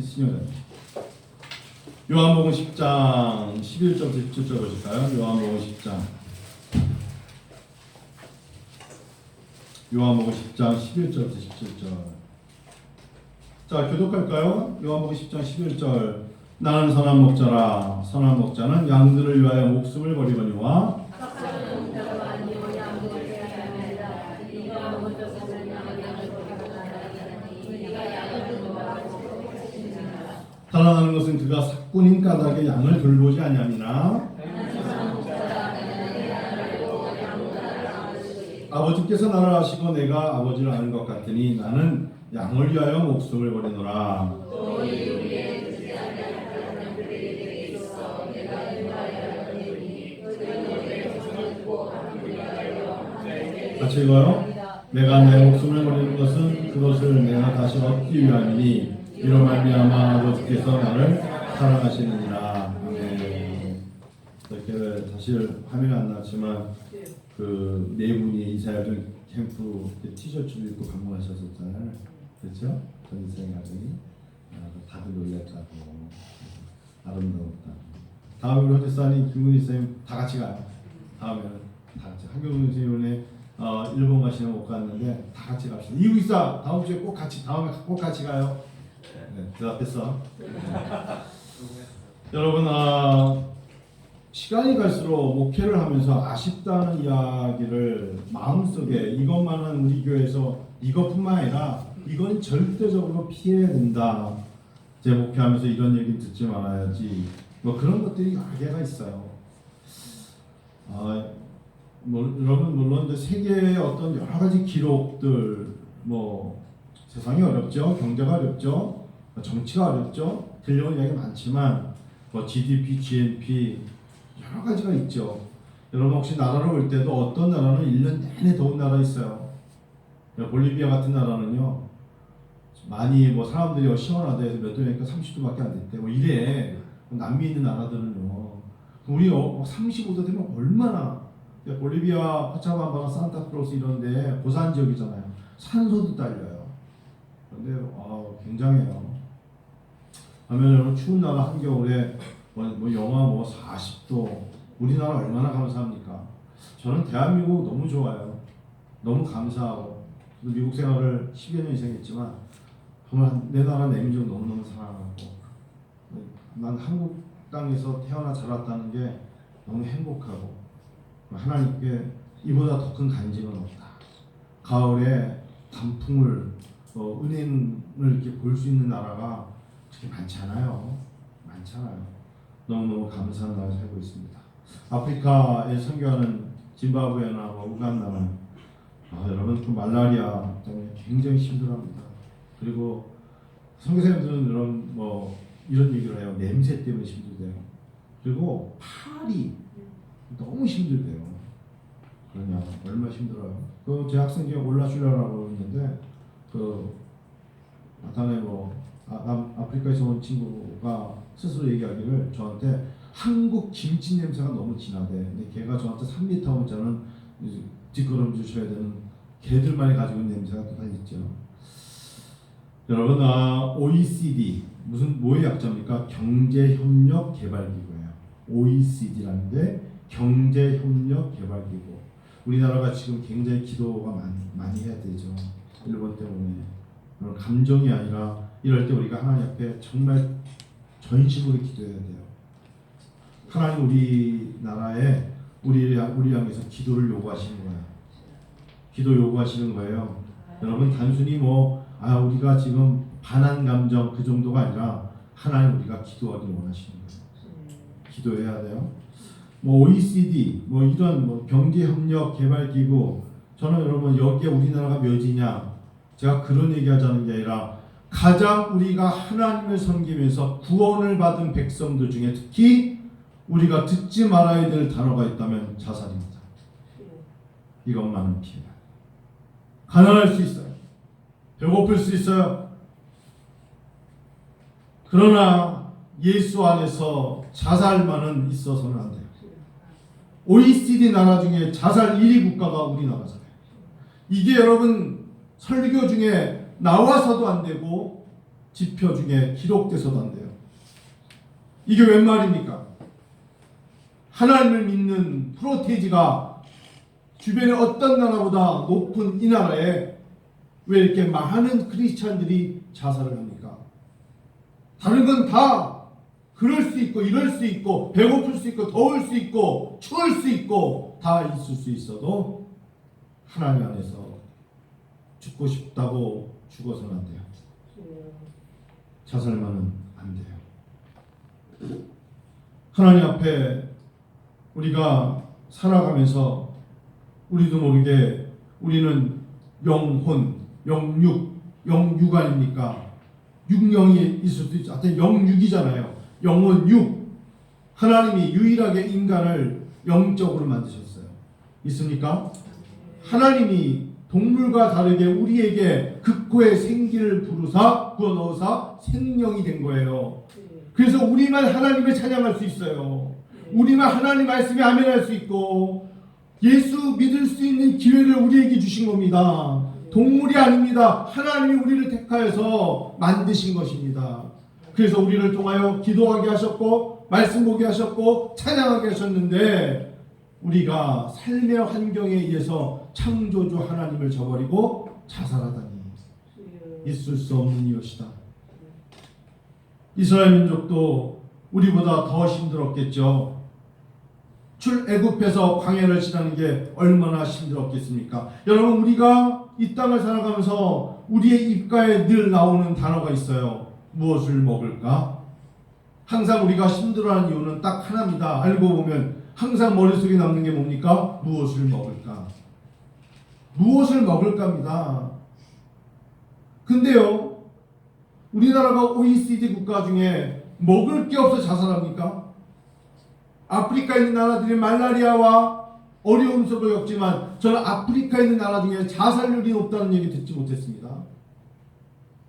신용자님. 요한복음 10장 11절부터 17절 보실까요? 요한복음 10장. 요한복음 10장 11절부터 17절. 자, 교독할까요? 요한복음 10장 11절. 나는 선한 목자라. 선한 목자는 양들을 위하여 목숨을 버리거니와 달아나는 것은 그가 사꾼인 까닭에 양을 돌보지 아니함이나 아버지께서 나를 아시고 내가 아버지를 아는 것 같으니 나는 양을 위하여 목숨을 버리노라. 같이 읽어요. 내가 내 목숨을 버리는 것은 그것을 내가 다시 얻기 위함이니 이로 말미암아 아버지께서 나를 사랑하시느니라. 아멘 이렇게 사실 화면이 안 나왔지만 그 네 분이 이사야전 캠프 그 티셔츠를 입고 방문하셨었잖아요. 그렇죠? 전 이사야전이? 아, 다들 놀랬다고. 아름다웠다고. 다음에 우리 허재산이 김문희 선생님 다 같이 가요. 다음에는 다 같이. 한경훈 선생님은 어, 일본 가시는 못 갔는데 다 같이 갑시다. 있어 다음 주에 꼭 같이 다음에 꼭 같이 가요 네, 대답했어 여러분 아 시간이 갈수록 목회를 하면서 아쉽다는 이야기를 마음속에 이것만은 우리 교회에서 이것뿐만 아니라 이건 절대적으로 피해야 된다. 제 목회하면서 이런 얘기 듣지 말아야지. 뭐 그런 것들이 개가 있어요. 아, 뭐, 여러분 물론 이제 세계의 어떤 여러 가지 기록들 뭐 세상이 어렵죠, 경제가 어렵죠, 정치가 어렵죠, 들려온 이야기 많지만 뭐 GDP, GNP 여러 가지가 있죠. 여러분 혹시 나라로 올 때도 어떤 나라는 1년 내내 더운 나라 있어요. 볼리비아 같은 나라는요. 많이 뭐 사람들이 시원하다 해서 몇 도니까 30도밖에 안 됐대. 뭐 이래. 남미 있는 나라들은요. 우리 35도 되면 얼마나 볼리비아 파차반바나 산타크로스 이런데 고산 지역이잖아요. 산소도 딸려요. 근데 아, 굉장해요. 하면 여러분 추운 나라 한겨울에 뭐, 뭐 영하 뭐 40도 우리나라 얼마나 감사합니까? 저는 대한민국 너무 좋아요. 너무 감사하고 미국 생활을 10여 년 이상 했지만 정말 내 나라 내 민족 너무너무 사랑하고 난 한국 땅에서 태어나 자랐다는 게 너무 행복하고 하나님께 이보다 더 큰 간증은 없다. 가을에 단풍을 어, 은행을 이렇게 볼 수 있는 나라가 그렇게 많잖아요. 많잖아요. 너무너무 감사한 나라에 살고 있습니다. 아프리카에 선교하는 짐바브웨나 뭐 우간다는 아, 여러분 그 말라리아 때문에 굉장히 힘들어합니다. 그리고 선교사님들은 이런 뭐 이런 얘기를 해요. 냄새 때문에 힘들대요. 그리고 팔이 너무 힘들대요. 그러냐 얼마 나 힘들어요. 그제 학생 중에 올라주려라고 했는데 그 나타내 뭐 아, 남, 아프리카에서 온 친구가 스스로 얘기하기를 저한테 한국 김치 냄새가 너무 진하대. 근데 걔가 저한테 3m 혼자는 뒷걸음 주셔야 되는 개들만이 가지고 있는 냄새가 또 달렸죠. 여러분, 아, OECD 무슨 뭐의 약자입니까? 경제협력개발기구예요. OECD라는 게 경제협력개발기구. 우리나라가 지금 굉장히 기도가 많이, 많이 해야 되죠. 일본 때문에. 감정이 아니라 이럴 때 우리가 하나님 앞에 정말 전심으로 기도해야 돼요. 하나님 우리 나라에 우리 우리 향해서 기도를 요구하시는 거예요. 기도 요구하시는 거예요. 여러분 단순히 뭐 아 우리가 지금 반한 감정 그 정도가 아니라 하나님 우리가 기도하기를 원하시는 거예요. 기도해야 돼요. 뭐 OECD 뭐 이런 뭐 경제협력 개발기구 저는 여러분 여기에 우리나라가 몇이냐 제가 그런 얘기하자는 게 아니라 가장 우리가 하나님을 섬기면서 구원을 받은 백성들 중에 특히 우리가 듣지 말아야 될 단어가 있다면 자살입니다. 이것만은 피해야. 가난할 수 있어요. 배고플 수 있어요. 그러나 예수 안에서 자살만은 있어서는 안 돼요. OECD 나라 중에 자살 1위 국가가 우리나라잖아요. 이게 여러분 설교 중에 나와서도 안 되고 지표 중에 기록돼서도 안 돼요. 이게 웬 말입니까? 하나님을 믿는 프로테이지가 주변의 어떤 나라보다 높은 이 나라에 왜 이렇게 많은 크리스찬들이 자살을 합니까? 다른 건 다 그럴 수 있고 이럴 수 있고 배고플 수 있고 더울 수 있고 추울 수 있고 다 있을 수 있어도 하나님 안에서 죽고 싶다고 죽어서는 안 돼요. 자살만은 안 돼요. 하나님 앞에 우리가 살아가면서 우리도 모르게 우리는 영혼, 영육, 영육 아닙니까? 육령이 있을 수도 있죠. 하여튼 영육이잖아요. 영혼 육. 하나님이 유일하게 인간을 영적으로 만드셨어요. 있습니까? 하나님이 동물과 다르게 우리에게 극고의 생기를 부르사 부어 넣으사 생명이 된 거예요. 그래서 우리만 하나님을 찬양할 수 있어요. 우리만 하나님 말씀에 아멘할 수 있고 예수 믿을 수 있는 기회를 우리에게 주신 겁니다. 동물이 아닙니다. 하나님이 우리를 택하여서 만드신 것입니다. 그래서 우리를 통하여 기도하게 하셨고 말씀 보게 하셨고 찬양하게 하셨는데 우리가 삶의 환경에 의해서 창조주 하나님을 저버리고 자살하다니 있을 수 없는 이것이다. 이스라엘 민족도 우리보다 더 힘들었겠죠. 출애굽해서 광야를 지나는 게 얼마나 힘들었겠습니까? 여러분 우리가 이 땅을 살아가면서 우리의 입가에 늘 나오는 단어가 있어요. 무엇을 먹을까? 항상 우리가 힘들어하는 이유는 딱 하나입니다. 알고 보면 항상 머릿속에 남는 게 뭡니까? 무엇을 먹을까? 무엇을 먹을까입니다. 근데요, 우리나라가 OECD 국가 중에 먹을 게 없어 자살합니까? 아프리카에 있는 나라들이 말라리아와 어려움 속을 겪지만 저는 아프리카에 있는 나라 중에 자살률이 높다는 얘기 듣지 못했습니다.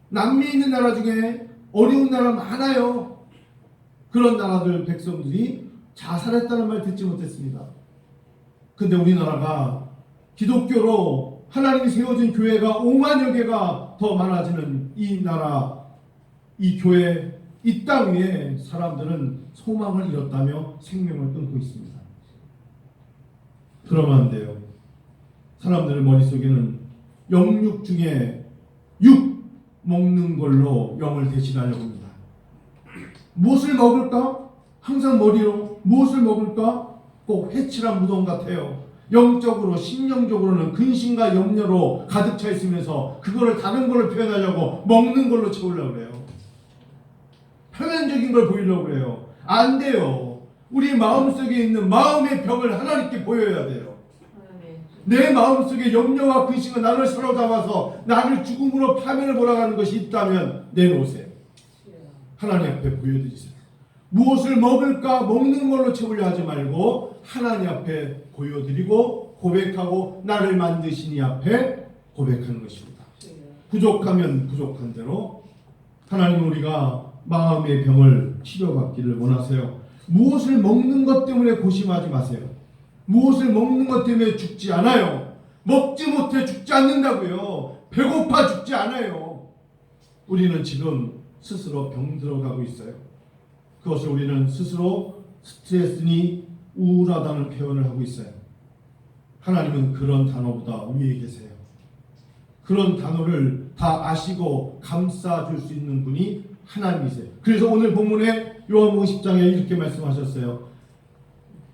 남미에 있는 나라 중에 어려운 나라 많아요. 그런 나라들 백성들이 자살했다는 말 듣지 못했습니다. 근데 우리나라가 기독교로 하나님이 세워진 교회가 5만여 개가 더 많아지는 이 나라, 이 교회, 이 땅 위에 사람들은 소망을 잃었다며 생명을 끊고 있습니다. 그러면 안 돼요. 사람들 머릿속에는 영육 중에 육 먹는 걸로 영을 대신하려고 합니다. 무엇을 먹을까? 항상 머리로 무엇을 먹을까? 꼭 해칠한 무덤 같아요. 영적으로 심령적으로는 근심과 염려로 가득 차 있으면서 그거를 다른 걸로 표현하려고 먹는 걸로 채우려고 그래요. 표면적인 걸 보이려고 그래요. 안 돼요. 우리 마음속에 있는 마음의 병을 하나님께 보여야 돼요. 내 마음속에 염려와 근심과 나를 사로잡아서 나를 죽음으로 파멸을 몰아가는 것이 있다면 내놓으세요. 하나님 앞에 보여드리세요. 무엇을 먹을까 먹는 걸로 채우려 하지 말고 하나님 앞에 보여드리고 고백하고 나를 만드신 이 앞에 고백하는 것입니다. 부족하면 부족한 대로 하나님 우리가 마음의 병을 치료받기를 원하세요. 무엇을 먹는 것 때문에 고심하지 마세요. 무엇을 먹는 것 때문에 죽지 않아요. 먹지 못해 죽지 않는다고요. 배고파 죽지 않아요. 우리는 지금 스스로 병 들어가고 있어요. 그것을 우리는 스스로 스트레스니 우울하다는 표현을 하고 있어요. 하나님은 그런 단어보다 위에 계세요. 그런 단어를 다 아시고 감싸줄 수 있는 분이 하나님이세요. 그래서 오늘 본문에 요한복음 10장에 이렇게 말씀하셨어요.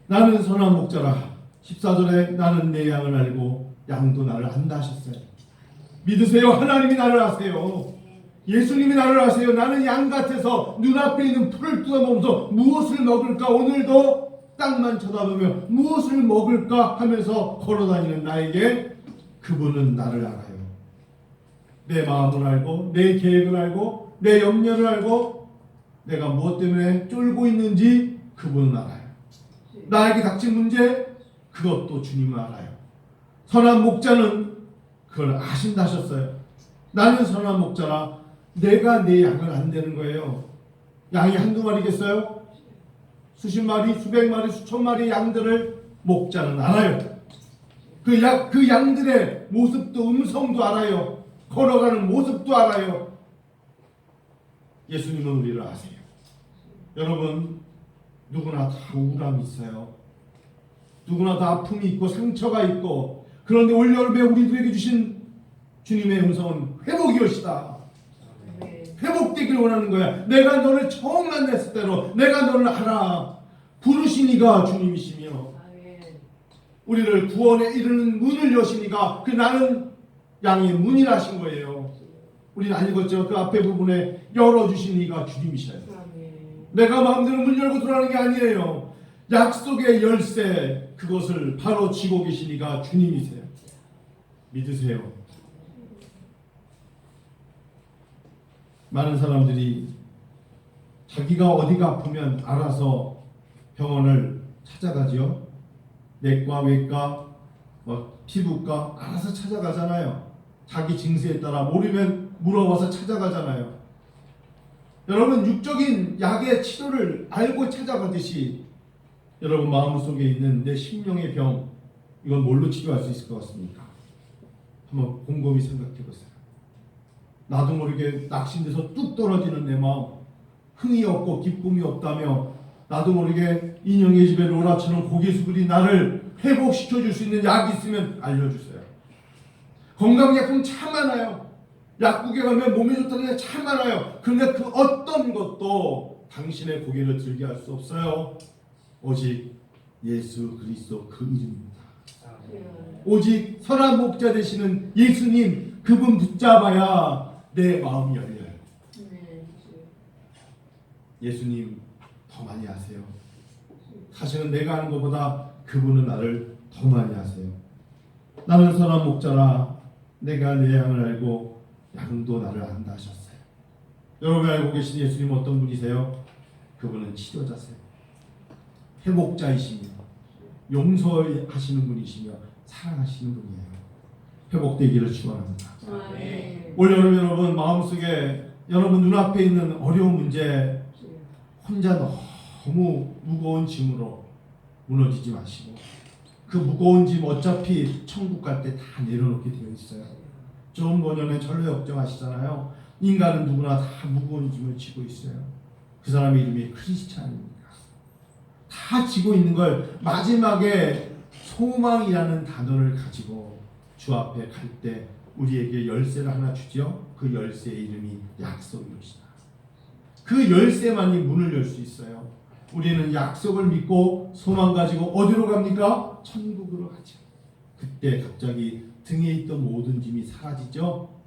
나는 선한 목자라. 14절에 나는 내 양을 알고 양도 나를 안다 하셨어요. 믿으세요. 하나님이 나를 아세요. 예수님이 나를 아세요. 나는 양 같아서 눈앞에 있는 풀을 뜯어먹으면서 무엇을 먹을까 오늘도 땅만 쳐다보며 무엇을 먹을까 하면서 걸어다니는 나에게 그분은 나를 알아요. 내 마음을 알고 내 계획을 알고 내 염려를 알고 내가 무엇 때문에 쫄고 있는지 그분은 알아요. 나에게 닥친 문제 그것도 주님은 알아요. 선한 목자는 그걸 아신다 하셨어요. 나는 선한 목자라 내가 내 양을 안 되는 거예요. 양이 한두 마리겠어요? 수십 마리, 수백 마리, 수천 마리 양들을 목자는 알아요. 그, 양, 그 양들의 모습도 음성도 알아요. 걸어가는 모습도 알아요. 예수님은 우리를 아세요. 여러분 누구나 다 우울함이 있어요. 누구나 다 아픔이 있고 상처가 있고 그런데 올 여름에 우리들에게 주신 주님의 음성은 회복이엇이다. 회복되기를 원하는 거야. 내가 너를 처음 만났을 때로 내가 너를 알아. 부르신 이가 주님이시며 우리를 구원에 이르는 문을 여시니가 그 나는 양의 문이라 하신 거예요. 우리는 안 읽었죠. 그 앞에 부분에 열어주신 이가 주님이셔요. 내가 마음대로 문 열고 들어가는 게 아니에요. 약속의 열쇠 그것을 바로 쥐고 계신 이가 주님이세요. 믿으세요. 많은 사람들이 자기가 어디가 아프면 알아서 병원을 찾아가지요. 내과, 외과, 뭐 피부과 알아서 찾아가잖아요. 자기 증세에 따라 모르면 물어봐서 찾아가잖아요. 여러분 육적인 약의 치료를 알고 찾아가듯이 여러분 마음속에 있는 내 심령의 병 이건 뭘로 치료할 수 있을 것 같습니까? 한번 곰곰이 생각해 보세요. 나도 모르게 낙심돼서 뚝 떨어지는 내 마음 흥이 없고 기쁨이 없다며 나도 모르게 인형의 집에 로라처럼 고개 숙으리 나를 회복시켜 줄 수 있는 약이 있으면 알려주세요. 건강약품 참 많아요. 약국에 가면 몸에 좋다는 게참 많아요. 그런데 그 어떤 것도 당신의 고개를 들게 할 수 없어요. 오직 예수 그리스도 그 이름입니다. 오직 선한 목자 되시는 예수님 그분 붙잡아야 내 마음이 열려요. 예수님 더 많이 아세요. 사실은 내가 아는 것보다 그분은 나를 더 많이 아세요. 나는 선한 목자라 내가 내 양을 알고 양도 나를 안다 하셨어요. 여러분 알고 계신 예수님 어떤 분이세요? 그분은 치료자세요. 회복자이시며 용서하시는 분이시며 사랑하시는 분이에요. 회복되기를 축원합니다. 올 여름 여러분 마음속에 여러분 눈앞에 있는 어려운 문제 혼자 너무 무거운 짐으로 무너지지 마시고 그 무거운 짐 어차피 천국 갈 때 다 내려놓게 되어 있어요. 좋은 번연에 절로 역정하시잖아요. 인간은 누구나 다 무거운 짐을 지고 있어요. 그 사람의 이름이 크리스찬입니다. 다 지고 있는 걸 마지막에 소망이라는 단어를 가지고 주 앞에 갈 때 우리에게 열쇠를 하나 주죠. 그 열쇠의 이름이 약속이옵니다. 그 열쇠만이 문을 열 수 있어요. 우리는 약속을 믿고 소망 가지고 어디로 갑니까? 천국으로 가죠. 그때 갑자기 등에 있던 모든 짐이 사라지죠.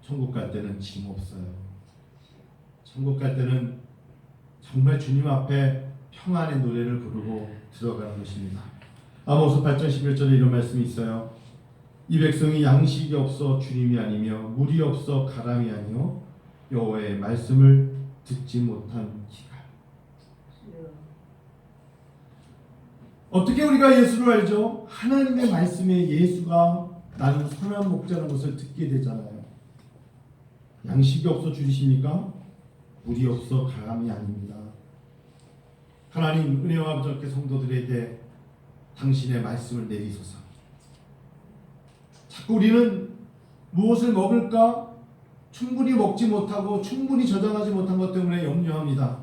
천국 갈 때는 짐 없어요. 천국 갈 때는 정말 주님 앞에 평안의 노래를 부르고 들어가는 것입니다. 아모스 8장 11절에 이런 말씀이 있어요. 이 백성이 양식이 없어 주님이 아니며 물이 없어 가람이 아니요 여호와의 말씀을 듣지 못한 기갈. 어떻게 우리가 예수를 알죠? 하나님의 말씀에 예수가 나는 선한 목자라는 것을 듣게 되잖아요. 양식이 없어 주십니까? 물이 없어 가람이 아닙니다. 하나님 은혜와 부족해 성도들에게 당신의 말씀을 내리소서. 자꾸 우리는 무엇을 먹을까 충분히 먹지 못하고 충분히 저장하지 못한 것 때문에 염려합니다.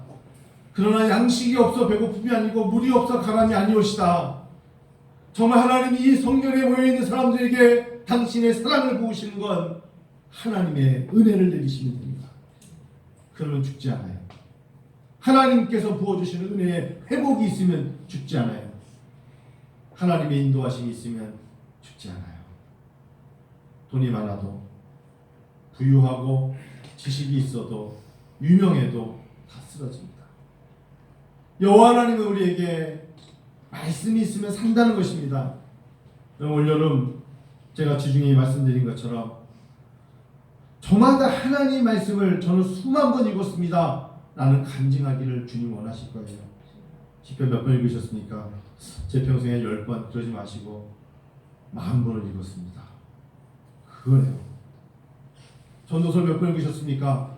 그러나 양식이 없어 배고픔이 아니고 물이 없어 가람이 아니오시다. 정말 하나님이 이 성경에 모여 있는 사람들에게 당신의 사랑을 부으시는 건 하나님의 은혜를 내리시면 됩니다. 그러면 죽지 않아요. 하나님께서 부어주시는 은혜에 회복이 있으면 죽지 않아요. 하나님의 인도하심이 있으면 죽지 않아요. 돈이 많아도 부유하고 지식이 있어도 유명해도 다 쓰러집니다. 여호와 하나님은 우리에게 말씀이 있으면 산다는 것입니다. 올 여름 제가 지중에 말씀드린 것처럼 저마다 하나님의 말씀을 저는 수만 번 읽었습니다. 나는 간증하기를 주님 원하실 거예요. 시편 몇 번 읽으셨습니까? 제 평생에 열 번 그러지 마시고 마흔 번을 읽었습니다. 그거예요. 전도서 몇 번 읽으셨습니까?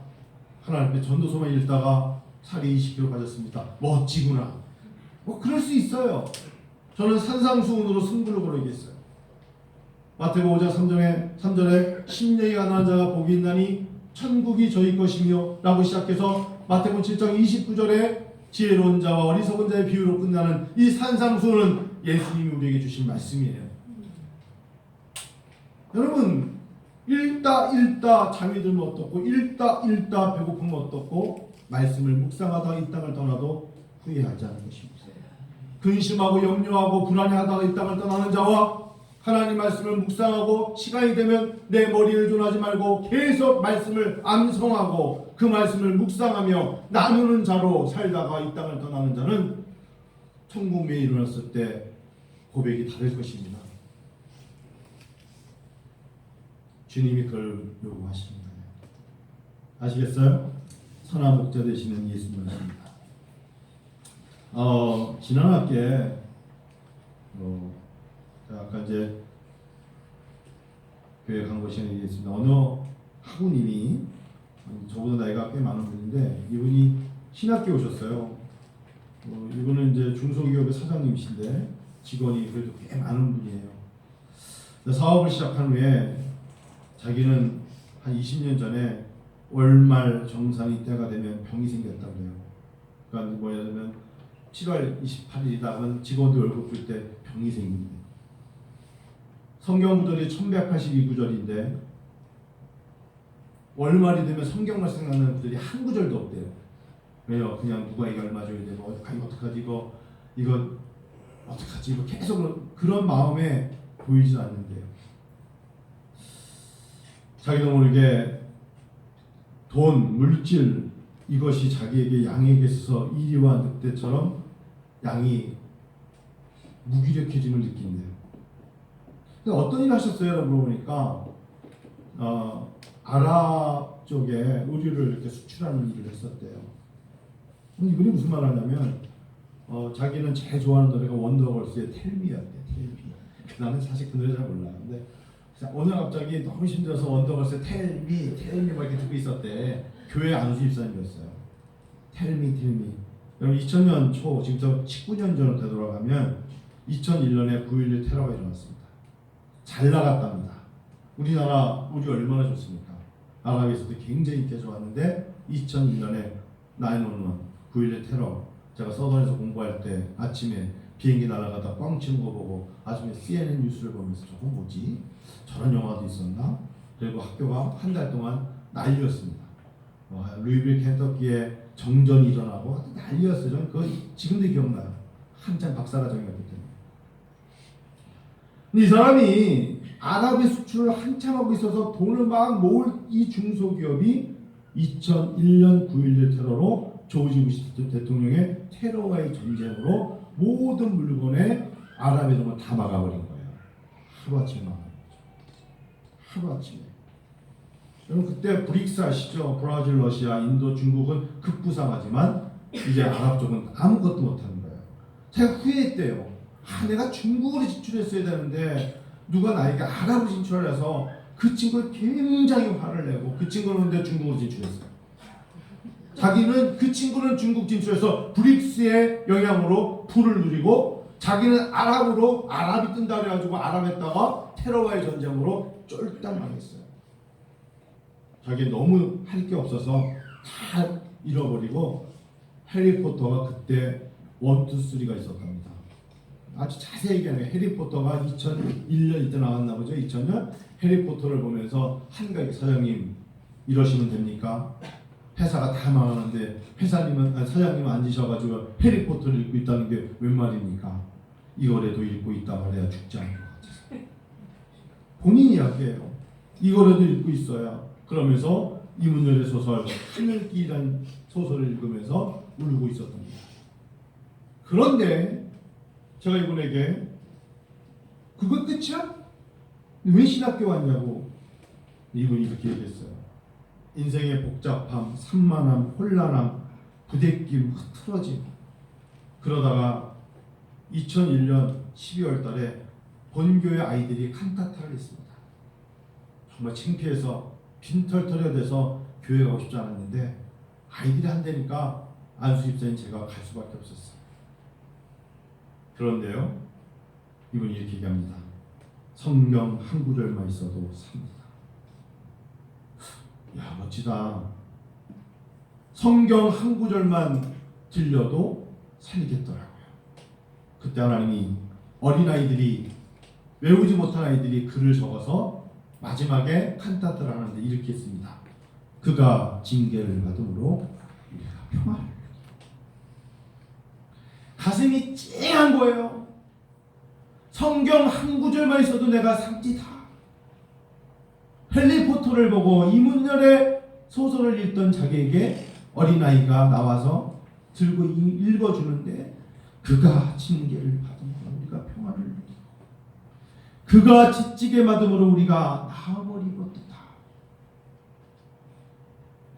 하나님께 전도서만 읽다가 살이 20kg 빠졌습니다. 멋지구나. 뭐 그럴 수 있어요. 저는 산상수훈으로 승부를 걸어야겠어요. 마태복음 5장 3절에 3절에 심령이 가난한 자가 복이 있나니 천국이 저희 것이며 라고 시작해서 마태복음 7장 29절에 지혜로운 자와 어리석은 자의 비유로 끝나는 이 산상수는 예수님이 우리에게 주신 말씀이에요. 여러분 읽다 읽다 잠이 들면 어떻고 읽다 읽다 배고프면 어떻고 말씀을 묵상하다가 이 땅을 떠나도 후회하지 않는 것입니다. 근심하고 염려하고 불안해하다가 이 땅을 떠나는 자와 하나님 말씀을 묵상하고 시간이 되면 내 머리를 의존하지 말고 계속 말씀을 암송하고 그 말씀을 묵상하며 나누는 자로 살다가 이 땅을 떠나는 자는 천국에 일어났을 때 고백이 다를 것입니다. 주님이 그걸 요구하십니다. 아시겠어요? 선한 목자 되시는 예수님이십니다. 어, 지난 학기에 어, 아까 이제 교회 간 것이 얘기했습니다. 어느 학우님이 저보다 나이가 꽤 많은 분인데 이분이 신학교 오셨어요. 어, 이분은 이제 중소기업의 사장님이신데 직원이 그래도 꽤 많은 분이에요. 사업을 시작한 후에 자기는 한 20년 전에 월말 정산이 때가 되면 병이 생겼다고 해요. 그러니까 뭐냐면 7월 28일이다 하면 직원들 월급 줄 때 병이 생깁니다. 성경 구절이 1182구절인데 월말이 되면 성경만 생각나는 구절이 한 구절도 없대요. 왜요? 그냥 누가 이거 얼마 줘야 되고 어떡하지 이거 이거 어떡하지 이거 계속 그런 마음에 보이지 않는데요. 자기도 모르게 돈, 물질 이것이 자기에게 양에게 있어서 이리와 늑대처럼 양이 무기력해짐을 느낀대요. 근데 어떤 일 하셨어요? 물어보니까 어, 아랍 쪽에 의류를 이렇게 수출하는 일을 했었대요. 이분이 무슨 말 하냐면 어, 자기는 제일 좋아하는 노래가 원더걸스의 텔미였대. 텔미. 나는 사실 그 노래 잘 몰라요. 근데 오늘 갑자기 너무 힘들어서 원더걸스의 텔미, 텔미 막 이렇게 듣고 있었대. 교회 안수 집사님이었어요. 텔미, 텔미. 여러분 2000년 초 지금 19년 전으로 되돌아가면 2001년에 9.11 테러가 일어났습니다. 잘 나갔답니다. 우리나라 우리 얼마나 좋습니까? 아랍에서도 굉장히 인기가 좋았는데 2001년에 911 9.11 테러 제가 서던에서 공부할 때 아침에 비행기 날아가다 꽝 치는 거 보고 아침에 CNN 뉴스를 보면서 저건 뭐지? 저런 영화도 있었나? 그리고 학교가 한 달 동안 난리였습니다. 어, 루이빌 켄터키에 정전이 일어나고 난리였어요. 저는 그거 지금도 기억나요. 한참 박사과정이었기 때문에. 이 사람이 아랍의 수출을 한참 하고 있어서 돈을 막 모을 이 중소기업이 2001년 9.11 테러로 조지 부시 대통령의 테러와의 전쟁으로 모든 물건에 아랍의 돈을 다 막아버린 거예요. 하루아침에 막아버린. 하루아침에. 여러분 그때 브릭스 아시죠? 브라질, 러시아, 인도, 중국은 급부상하지만 이제 아랍 쪽은 아무것도 못하는 거예요. 제가 후회했대요. 아, 내가 중국으로 진출했어야 되는데 누가 나에게 아랍으로 진출을 해서 그 친구가 굉장히 화를 내고 그 친구는 근데 중국으로 진출했어요. 자기는 그 친구는 중국 진출해서 브릭스의 영향으로 불을 누리고 자기는 아랍으로 아랍이 뜬다 그래가지고 아랍에다가 테러와의 전쟁으로 쫄딱 망했어요. 자기 너무 할 게 없어서 다 잃어버리고 해리포터가 그때 원투 쓰리가 있었답니다. 아주 자세히 얘기하면 해리포터가 2001년 이때 나왔나 보죠. 2000년 해리포터를 보면서 한가게 사장님 이러시면 됩니까? 회사가 다 망하는데 회사님은 아니, 사장님은 앉으셔가지고 해리포터를 읽고 있다는 게 웬 말입니까? 이거라도 읽고 있다 말해야 죽지 않을 것 같아서 본인 이야기예요. 이거라도 읽고 있어야 그러면서 이문열의 소설 하늘길이라는 소설을 읽으면서 울고 있었던 거예요. 그런데 제가 이분에게 그것 끝이야? 왜 신학교 왔냐고 이분이 이렇게 얘기했어요. 인생의 복잡함, 산만함, 혼란함, 부대낌, 흐트러짐 그러다가 2001년 12월 달에 본교의 아이들이 칸타타를 했습니다. 정말 창피해서 빈털터려 돼서 교회 가고 싶지 않았는데 아이들이 한다니까 안수 집사님 제가 갈 수밖에 없었어요. 그런데요, 이분이 이렇게 얘기합니다. 성경 한 구절만 있어도 삽니다. 야 멋지다. 성경 한 구절만 들려도 살리겠더라고요. 그때 하나님이 어린아이들이 외우지 못한 아이들이 글을 적어서 마지막에 칸타트를 하는데 이렇게 했습니다. 그가 징계를 받음으로 우리가 평화를. 가슴이 찡한 거예요. 성경 한 구절만 있어도 내가 삼지다. 헬리포터를 보고 이문열의 소설을 읽던 자기에게 어린아이가 나와서 들고 이- 읽어주는데 그가 징계를 받음으로 우리가 평화를 누리고 그가 지찌게 받음으로 우리가 나음을 입었다.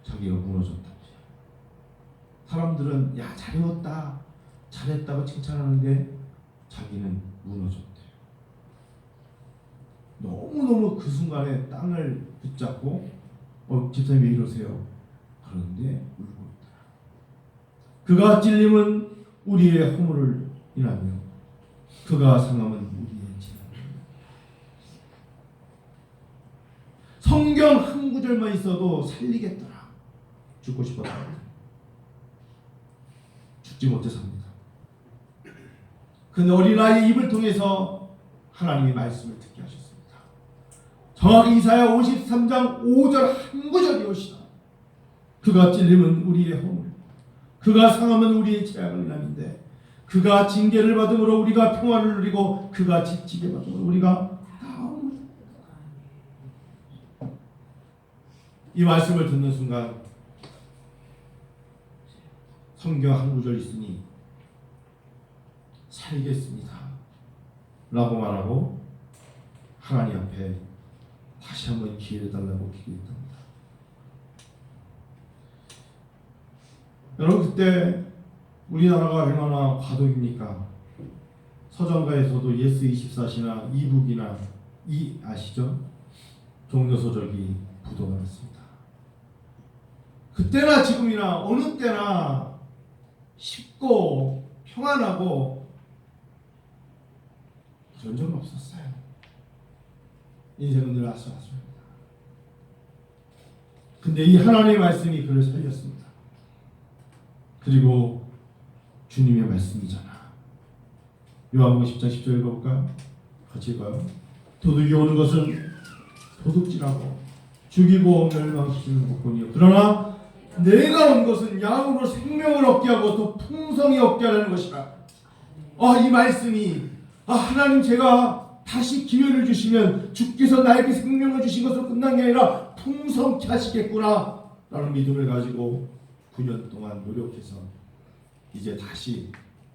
자기가 무너졌다. 사람들은 야 잘해왔다 잘했다고 칭찬하는데 자기는 무너졌대. 너무너무 그 순간에 땅을 붙잡고 어 집사님 왜 이러세요? 그런데 울고 있더라. 그가 찔림은 우리의 허물을 인하며 그가 상함은 우리의 죄를 성경 한 구절만 있어도 살리겠더라. 죽고 싶었다. 죽지 못해 삽니다. 그 어린아이 입을 통해서 하나님의 말씀을 듣게 하셨습니다. 정확히 이사야 53장 5절 한 구절이 오시다. 그가 찔림은 우리의 허물, 그가 상함은 우리의 죄악을 인함인데 그가 징계를 받음으로 우리가 평화를 누리고 그가 지치게 받음으로 우리가 이 말씀을 듣는 순간 성경 한 구절 있으니 살겠습니다. 라고 말하고 하나님 앞에 다시 한번 기회를 달라고 기도했답니다. 여러분 그때 우리나라가 얼마나 과도입니까? 서점가에서도 예스 24시나 이북이나 이 아시죠? 종려 소설이 부도가 났습니다. 그때나 지금이나 어느 때나 쉽고 평안하고 그런 적은 없었어요. 인생은 늘 아슬아슬합니다. 근데 이 하나님의 말씀이 그를 살렸습니다. 그리고 주님의 말씀이잖아. 요한복음 10장 10절 읽어볼까요? 같이 읽어요. 도둑이 오는 것은 도둑질하고 죽이고 멸망시키는 것뿐이요. 그러나 내가 온 것은 양으로 생명을 얻게 하고 또 풍성히 얻게 하려는 것이라. 아, 이 말씀이 아, 하나님 제가 다시 기회를 주시면 주께서 나에게 생명을 주신 것으로 끝난 게 아니라 풍성케 하시겠구나 라는 믿음을 가지고 9년 동안 노력해서 이제 다시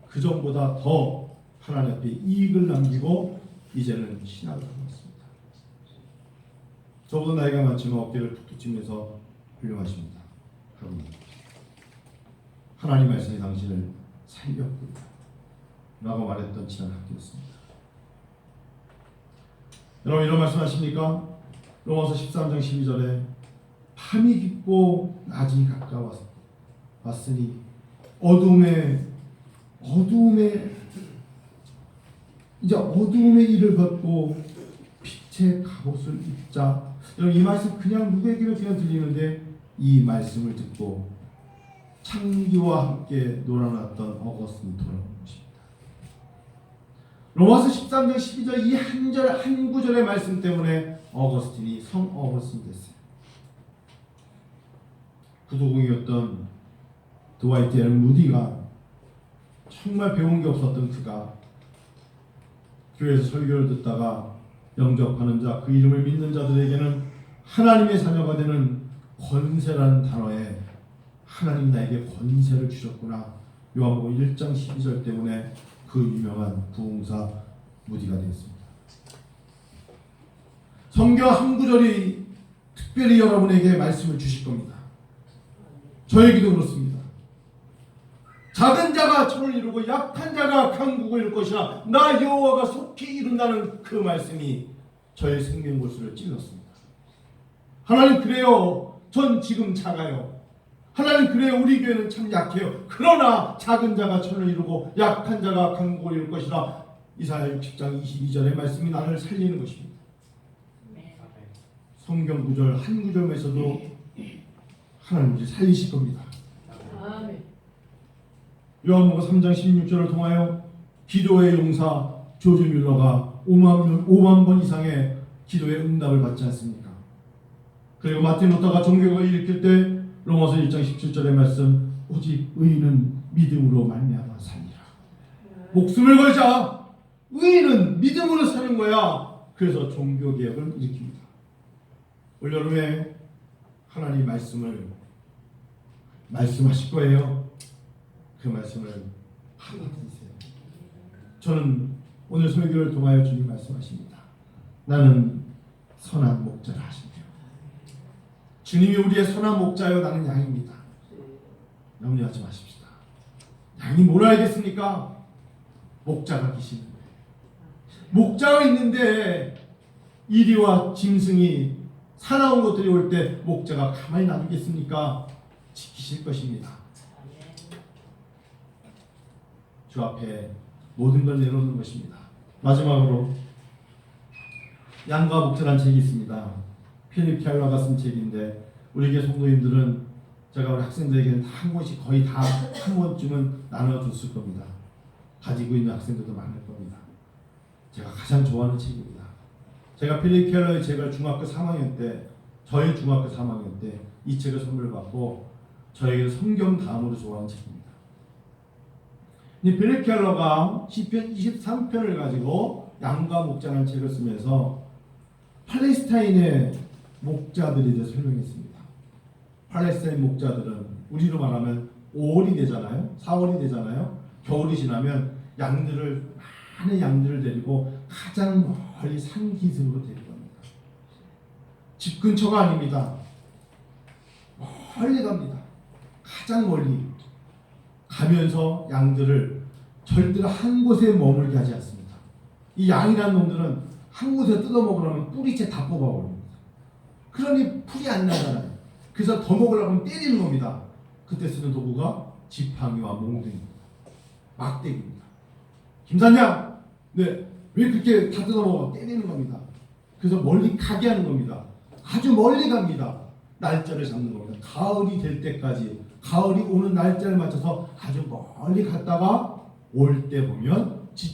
그 전보다 더 하나님 앞에 이익을 남기고 이제는 신학을 하고 있습니다. 저보다 나이가 많지만 어깨를 툭툭 치면서 훌륭하십니다. 여러분 하나님 말씀이 당신을 살렸군요. 라고 말했던 지난 학교였습니다. 여러분 이런 말씀 하십니까? 로마서 13장 12절에 밤이 깊고 낮이 가까웠으니 어둠에 어둠에 이제 어둠의 일을 받고 빛의 갑옷을 입자. 여러분 이 말씀 그냥 누구에게나 그냥 들리는데 이 말씀을 듣고 창기와 함께 놀아났던 어거스틴이 돌아온 것입니다. 로마서 13장 12절 이 한 절 한 구절의 말씀 때문에 어거스틴이 성 어거스틴 됐어요. 구도공이었던 드와이트 엘 무디가 정말 배운 게 없었던 그가 교회에서 설교를 듣다가 영접하는 자, 그 이름을 믿는 자들에게는 하나님의 자녀가 되는 권세라는 단어에 하나님 나에게 권세를 주셨구나. 요한복음 1장 12절 때문에 그 유명한 부흥사 무디가 되었습니다. 성경 한 구절이 특별히 여러분에게 말씀을 주실 겁니다. 저에게도 그렇습니다. 작은 자가 천을 이루고 약한 자가 강국을 이룰 것이라 나 여호와가 속히 이룬다는 그 말씀이 저의 생명 골수를 찔렀습니다. 하나님 그래요. 전 지금 작아요. 하나님 그래요. 우리 교회는 참 약해요. 그러나 작은 자가 천을 이루고 약한 자가 강국을 이룰 것이라 이사야 60장 22절의 말씀이 나를 살리는 것입니다. 성경 구절 한 구절에서도 하나님이 살리실 겁니다. 요한복음 3장 16절을 통하여 기도의 용사 조지 뮬러가 5만, 5만 번 이상의 기도의 응답을 받지 않습니까? 그리고 마틴 루터가 종교를 일으킬 때 로마서 1장 17절의 말씀 오직 의인은 믿음으로 말미암아 살리라. 목숨을 걸자. 의인은 믿음으로 사는 거야. 그래서 종교 개혁을 일으킵니다. 올 여름에 하나님 말씀을 말씀하실 거예요. 그 말씀을 받아들이세요. 저는 오늘 설교를 통하여 주님 말씀하십니다. 나는 선한 목자라 하시네요. 주님이 우리의 선한 목자요 나는 양입니다. 염려하지 마십시다. 양이 뭘 알겠습니까? 목자가 계시는 거예요. 목자가 있는데 이리와 짐승이 사나운 것들이 올 때 목자가 가만히 놔두겠습니까? 지키실 것입니다. 주 앞에 모든 걸 내놓는 것입니다. 마지막으로 양과 목자란 책이 있습니다. 필립 켈러가 쓴 책인데 우리에게 성도님들은 제가 우리 학생들에게는 한 권씩 거의 다한 번쯤은 나눠줬을 겁니다. 가지고 있는 학생들도 많을 겁니다. 제가 가장 좋아하는 책입니다. 제가 필립 켈러의 책을 중학교 3학년 때 저희 중학교 3학년 때 이 책을 선물 받고 저에게 성경 다음으로 좋아하는 책입니다. 이 필립 켈러가 시편 23편을 가지고 양과 목자라는 책을 쓰면서 팔레스타인의 목자들에 대해 설명했습니다. 팔레스타인 목자들은 우리로 말하면 5월이 되잖아요. 4월이 되잖아요. 겨울이 지나면 양들을 많은 양들을 데리고 가장 멀리 산 기슭으로 데려갑니다. 집 근처가 아닙니다. 멀리 갑니다. 가장 멀리 가면서 양들을 절대로 한 곳에 머물게 하지 않습니다. 이 양이라는 놈들은 한 곳에 뜯어먹으려면 뿌리채 다 뽑아버립니다. 그러니 풀이 안 나잖아요. 그래서 더 먹으려고 하면 때리는 겁니다. 그때 쓰는 도구가 지팡이와 몽둥이입니다. 막대기입니다. 김사장, 네, 왜 그렇게 다 뜯어먹어? 때리는 겁니다. 그래서 멀리 가게 하는 겁니다. 아주 멀리 갑니다. 날짜를 잡는 겁니다. 가을이 될 때까지, 가을이 오는 날짜를 맞춰서 아주 멀리 갔다가 올 때 보면